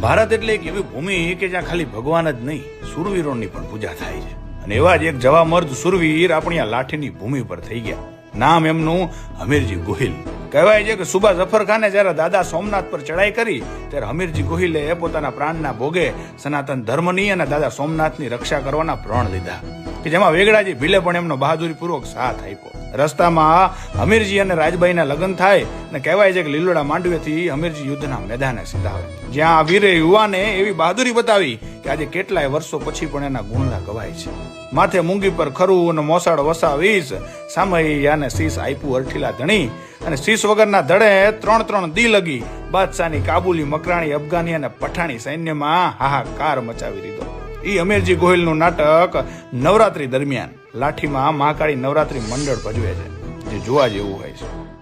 ભારત એટલે એક એવી ભૂમિ કે જ્યાં ખાલી ભગવાન જ નહીં, સુરવીરોની પણ પૂજા થાય છે. અને એવા જ એક જવા મર્દ સુરવીર આપણી આ લાઠીની ભૂમિ પર થઈ ગયા. નામ એમનું હમીરજી ગોહિલ. કહેવાય છે કે સુબા જફર ખાને જ્યારે દાદા સોમનાથ પર ચડાઈ કરી, ત્યારે હમીરજી ગોહિલે પોતાના પ્રાણના ભોગે સનાતન ધર્મની અને દાદા સોમનાથની રક્ષા કરવાના પ્રણ લીધા. કે જેમાં વેગડાજી ભીલે પણ એમનો બહાદુરીપૂર્વક સાથ આપ્યો. રસ્તામાં હમીરજી અને રાજભાઈના લગ્ન થાય અને કહેવાય છે કે લીલોડા માંડવેથી હમીરજી યુદ્ધના મેદાને સીધાવે જ્યાં વીરે યુવાને એવી બહાદુરી બતાવી આજે કેટલાય વર્ષો પછી પણ એના ગુણલા ગવાય છે. માથે મૂંગી પર ખરું અને મોસાળ વસાવીશ. સામૈયાને શીશ આપ્યું અરઠીલા ધણી. અને શીશ વગરના ધડે ત્રણ ત્રણ દી લગી બાદશાહની કાબુલી મકરાણી અફઘાની અને પઠાણી સૈન્યમાં હાહાકાર મચાવી દીધો. ઈ અમીરજી ગોહિલનું નાટક નવરાત્રી દરમિયાન. લાઠીમાં મહાકાળી નવરાત્રી મંડળ ભજવે છે. જે જોવા જેવું હોય છે.